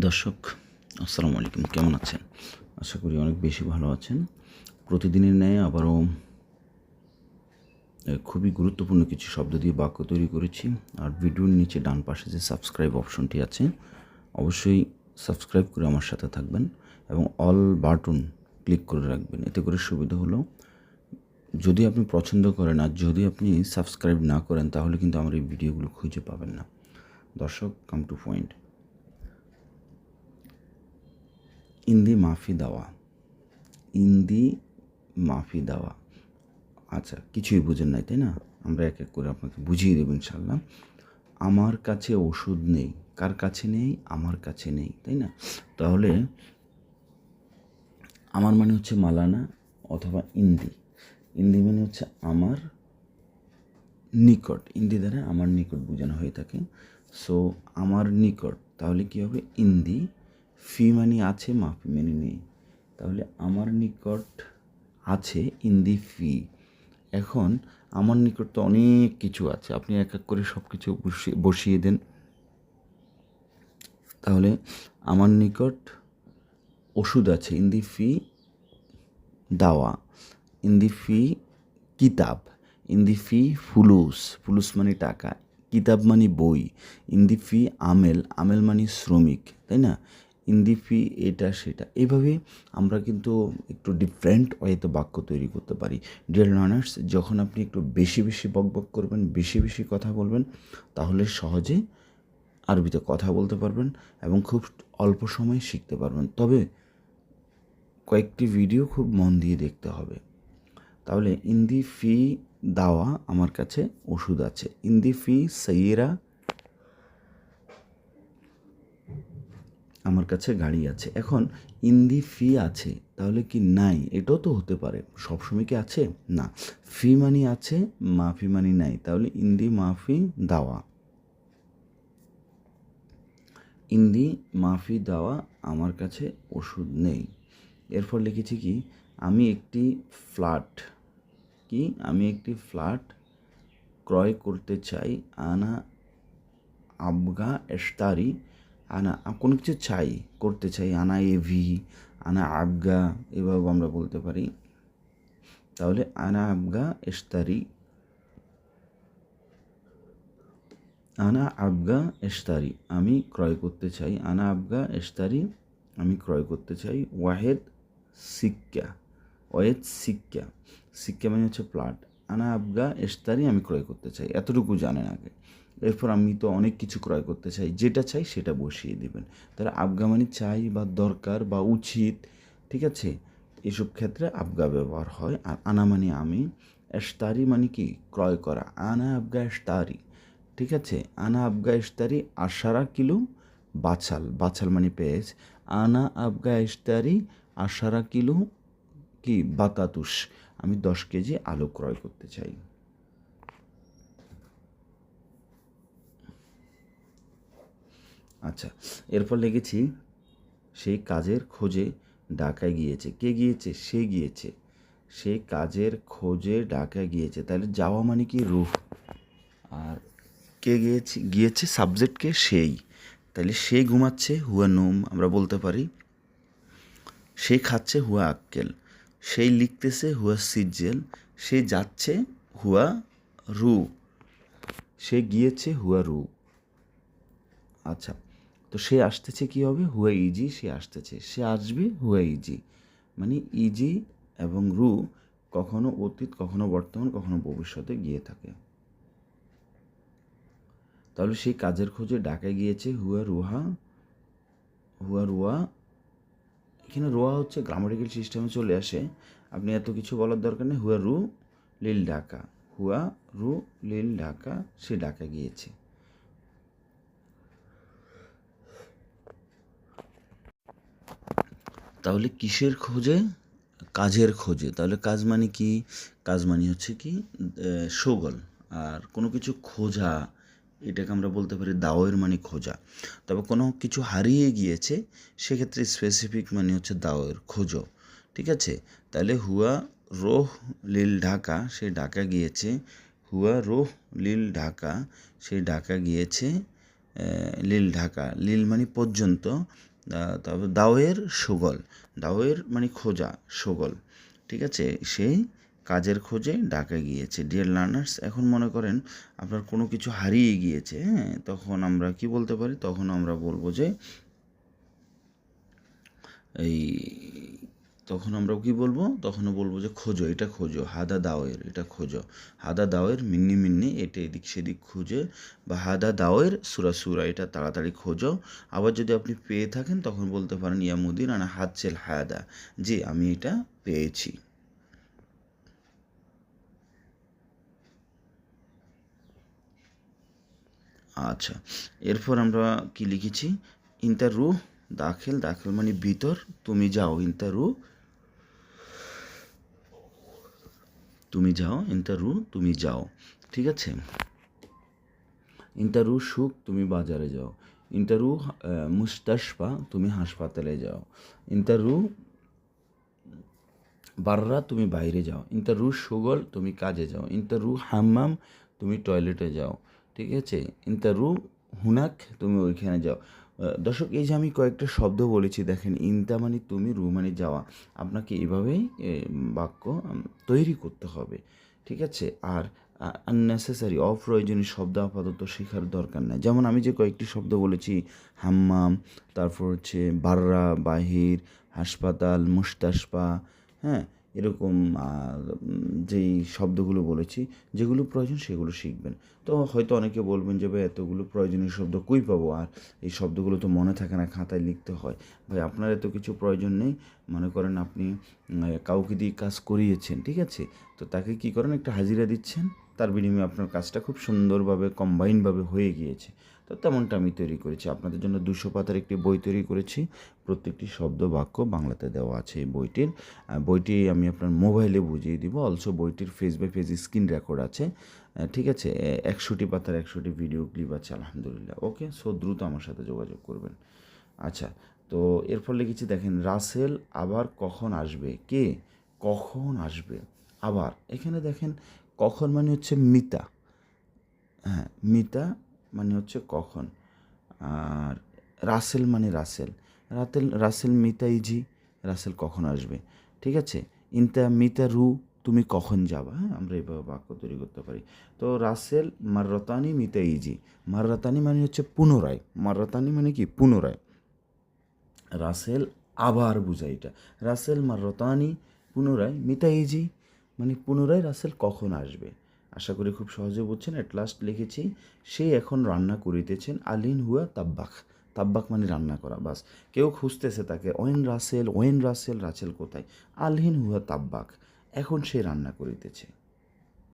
দর্শক, আসসালামু আলাইকুম। কেমন আছেন? আশা করি অনেক বেশি ভালো আছেন। প্রতিদিনের ন্যায় আবারও খুবই গুরুত্বপূর্ণ কিছু শব্দ দিয়ে বাক্য তৈরি করেছি। আর ভিডিওর নিচে ডান পাশে যে সাবস্ক্রাইব অপশনটি আছে, অবশ্যই সাবস্ক্রাইব করে আমার সাথে থাকবেন এবং অল বাটন ক্লিক করে রাখবেন। এতে করে সুবিধা হলো, যদি আপনি পছন্দ করেন আর যদি আপনি সাবস্ক্রাইব না করেন, তাহলে কিন্তু আমার এই ভিডিওগুলো খুঁজে পাবেন না। দর্শক কাম টু পয়েন্ট ইন্দি মাফি দেওয়া। ইন্দি মাফি দেওয়া। আচ্ছা কিছুই বুঝেন নাই, তাই না? আমরা এক এক করে আপনাকে বুঝিয়ে দেবো ইনশাল্লাহ আমার কাছে ওষুধ নেই। কার কাছে নেই? আমার কাছে নেই, তাই না? তাহলে আমার মানে হচ্ছে মালানা অথবা ইন্দি। ইন্দি মানে হচ্ছে আমার নিকট। ইন্দি দ্বারা আমার নিকট বোঝানো হয়ে থাকে। সো আমার নিকট, তাহলে কি হবে? ইন্দি ফি মানি আছে, মাফি মানি নেই। তাহলে আমার নিকট আছে ইন্দি ফি এখন আমার নিকট তো অনেক কিছু আছে। আপনি এক এক করে সব কিছু বসিয়ে দেন। তাহলে আমার নিকট ওষুধ আছে। ইন্দি ফি দাওয়া। ইন দি ফি কিতাব। ইন দি ফি ফুলুস। ফুলুস মানে টাকা। কিতাব মানে বই। ইন দি ফি আমেল। আমেল মানে শ্রমিক। তাই না? ইন দি ফি এটা, সেটা। এইভাবে আমরা কিন্তু একটু ডিফারেন্ট ওয়েতে বাক্য তৈরি করতে পারি। ডিয়ার লার্নার্স যখন আপনি একটু বেশি বেশি বকবক করবেন, বেশি বেশি কথা বলবেন, তাহলে সহজে আরবিতে কথা বলতে পারবেন এবং খুব অল্প সময়ে শিখতে পারবেন। তবে কয়েকটি ভিডিও খুব মন দিয়ে দেখতে হবে। তাহলে ইন্দি ফি দাওয়া আমার কাছে ওষুধ আছে। ইন্দি ফি সৈয়েরা আমার কাছে গাড়ি আছে। এখন ইন্দি ফি আছে, তাহলে কি নাই? এটাও তো হতে পারে। সবসময় কি আছে? না। ফি মানি আছে, মাফি মানি নাই। তাহলে ইন্দি মাফি দাওয়া। ইন্দি মাফি দাওয়া আমার কাছে ওষুধ নেই। এরপর লিখেছি কি? আমি একটি ফ্ল্যাট কি? আমি একটি ফ্ল্যাট ক্রয় করতে চাই আনা আবগা এস্তারি আনা কোনো কিছু চাই, করতে চাই, আনা এভি আনা আবগা, এভাবে আমরা বলতে পারি। তাহলে আনা, আবগা এস্তারি আনা, আবগা এস্তারি আমি ক্রয় করতে চাই। আনা, আবগা এস্তারি আমি ক্রয় করতে চাই। ওয়াহেদ, সিক্কা। ওয়েদ সিক্কা। সিক্কা মানে হচ্ছে প্লাট। আনা, আবগা এস্তারি আমি ক্রয় করতে চাই। এতটুকু জানেন আগে। এরপর আমি তো অনেক কিছু ক্রয় করতে চাই, যেটা চাই সেটা বসিয়ে দেবেন। তাহলে আবগা মানে চাই বা দরকার বা উচিত, ঠিক আছে? এসব ক্ষেত্রে আবগা ব্যবহার হয়। আর আনা মানে আমি এস্তারি মানে কি? ক্রয় করা। আনা আবগা এস্তারি ঠিক আছে? আনা আবগা ইস্তারি আশারা কিলো, বাছাল। বাছাল মানে পেঁয়াজ। আনা আবগা ইস্তারি আশারা কিলো কি? বাতাতুস আমি দশ কেজি আলু ক্রয় করতে চাই। আচ্ছা এরপর লিখেছি সেই কাজের খোঁজে ঢাকায় গিয়েছে। কে গিয়েছে? সে গিয়েছে। সে কাজের খোঁজে ঢাকায় গিয়েছে। তাহলে যাওয়া মানে কি? রুহ। আর কে গিয়েছে? গিয়েছে সাবজেক্টকে সেই। তাহলে সে ঘুমাচ্ছে, হুয়া নোম, আমরা বলতে পারি। সে খাচ্ছে হুয়া আক্কেল। সেই লিখতেছে হুয়া সিজ্জেল। সে যাচ্ছে হুয়া রু। সে গিয়েছে হুয়া রু। আচ্ছা তো সে আসতেছে কি হবে? হুয়া ইজি, সে আসতেছে। সে আসবে হুয়া ইজি। মানে ইজি এবং রু কখনো অতীত, কখনো বর্তমান, কখনো ভবিষ্যতে গিয়ে থাকে। তাহলে সেই কাজের খোঁজে ঢাকায় গিয়েছে হুয়া রুহা। হুয়া রুয়া, এখানে রোয়া হচ্ছে গ্রামাটিক্যাল সিস্টেমে চলে আসে। আপনি এত কিছু বলার দরকার নেই। হুয়া রু, লিল ঢাকা। হুয়া রু, লিল ঢাকা, সে ঢাকা গিয়েছে। তাহলে কিসের খোঁজে? কাজের খোঁজে। তাহলে কাজ মানে কি? কাজ মানে হচ্ছে কি সোগল। আর কোনো কিছু খোঁজা, এটাকে আমরা বলতে পারি দাওয়ের মানে খোঁজা। তবে কোনো কিছু হারিয়ে গিয়েছে, সেক্ষেত্রে স্পেসিফিক মানে হচ্ছে দাওয়ের, খোঁজো। ঠিক আছে? তাহলে হুয়া রোহ লিল ঢাকা, সে ঢাকা গিয়েছে। হুয়া রোহ লিল ঢাকা, সে ঢাকা গিয়েছে লিল ঢাকা। লিল মানে পর্যন্ত। তারপর দাওয়ের সুগল, দাওয়ের মানে খোঁজা, সুগল। ঠিক আছে? সেই কাজের খোঁজে ডাকে গিয়েছে। ডিয়ার লার্নার্স এখন মনে করেন আপনার কোনো কিছু হারিয়ে গিয়েছে হ্যাঁ? তখন আমরা কি বলতে পারি? তখন আমরা বলব যে এই তখন আমরা কি বলব? তখনও বলব যে খোঁজো, এটা খোঁজো, হাদা দাওয়ের, এটা খোঁজো। হাদা দাওয়ের মিন্নি মিন্নি, এটা এদিক সেদিক খুঁজে বা হাদা দাওয়ের সুরা সুরা, এটা তাড়াতাড়ি খোঁজো। আবার যদি আপনি পেয়ে থাকেন, তখন বলতে পারেন, ইয়া মুদির আনা হাত চেল হায়াদা জি, আমি এটা পেয়েছি। আচ্ছা এরপর আমরা কি লিখেছি? ইন্টার রু দাখিল দাখিল মানে ভিতর, তুমি যাও ইন্টার রু তুমি যাও ইন্টার রু তুমি যাও, ঠিক আছে? ইন্টারু সুখ, তুমি বাজারে যাও। ইন্টারু মুস্তাশফা, তুমি হাসপাতালে যাও। ইন্টারু বাররা, তুমি বাইরে যাও। ইন্টারু সুগল, তুমি কাজে যাও। ইন্টারু হাম্মাম, তুমি টয়লেটে যাও, ঠিক আছে? ইন্টারু হুনাক, তুমি ওইখানে যাও। দর্শক, এই যে আমি কয়েকটা শব্দ বলেছি, দেখেন, ইনতা মানে তুমি, রু মানে যাওয়া। আপনাকে এভাবেই বাক্য তৈরি করতে হবে, ঠিক আছে? আর আননেসেসারি অপ্রয়োজনীয় শব্দ আপাতত শেখার দরকার নেই। যেমন আমি যে কয়েকটি শব্দ বলেছি, হাম্মাম, তারপর হচ্ছে বাররা, বাহির, হাসপাতাল মুস্তাশপা হ্যাঁ? এরকম যেই শব্দগুলো বলেছি, যেগুলো প্রয়োজন সেগুলো শিখবেন। তো হয়তো অনেকে বলবেন যে, ভাই, এতগুলো প্রয়োজনীয় শব্দ কই পাবো? আর এই শব্দগুলো তো মনে থাকে না, খাতায় লিখতে হয়। ভাই, আপনার এত কিছু প্রয়োজন নেই। মনে করেন আপনি কাউকে দিয়ে কাজ করিয়েছেন, ঠিক আছে? তো তাকে কি করেন? একটা হাজিরা দিচ্ছেন। তার বিনিময়ে আপনার কাজটা খুব সুন্দরভাবে কম্বাইনভাবে হয়ে গিয়েছে। তো তেমনটা আমি তৈরি করেছি। আপনাদের জন্য দুশো পাতার একটি বই তৈরি করেছি। প্রত্যেকটি শব্দ বাক্য বাংলাতে দেওয়া আছে এই বইটির। বইটি আমি আপনার মোবাইলে বুঝিয়ে দিব। অলসো বইটির face by face screen record আছে। ঠিক আছে? একশোটি পাতার একশোটি ভিডিও ক্লিপ আছে, আলহামদুলিল্লাহ। ওকে সো দ্রুত আমার সাথে যোগাযোগ করবেন। আচ্ছা তো এরপর লিখেছি, দেখেন, রাসেল আবার কখন আসবে? কে? কখন আসবে? আবার। এখানে দেখেন কখন মানে হচ্ছে মিতা। হ্যাঁ মিতা মানে হচ্ছে কখন? আর রাসেল মানে রাসেল। রাতেল, রাসেল, মিতা, ইজি, রাসেল কখন আসবে? ঠিক আছে? ইনতা, মিতা, রু, তুমি কখন যাবা? হ্যাঁ আমরা এইভাবে বাক্য তৈরি করতে পারি। তো রাসেল, মাররতানি, মিতা, ইজি। মাররতানি মানে হচ্ছে পুনরায়। মাররতানি মানে কি? পুনরায়। রাসেল আবার বুঝায় এটা। রাসেল, মাররতানি, পুনরায় মিতাইজি মানে পুনরায় রাসেল কখন আসবে? আশা করি খুব সহজে বুঝছেন অ্যাট লাস্ট লিখেছি, সে এখন রান্না করিতেছেন আলিন হুয়া তাব্বাক তাব্বাক মানে রান্না করা, বাস। কেউ খুঁজতেছে তাকে, ওয়েন রাসেল ওয়েন রাসেল রাসেল কোথায়? আলহিন হুয়া তাব্বাক এখন সে রান্না করিতেছে।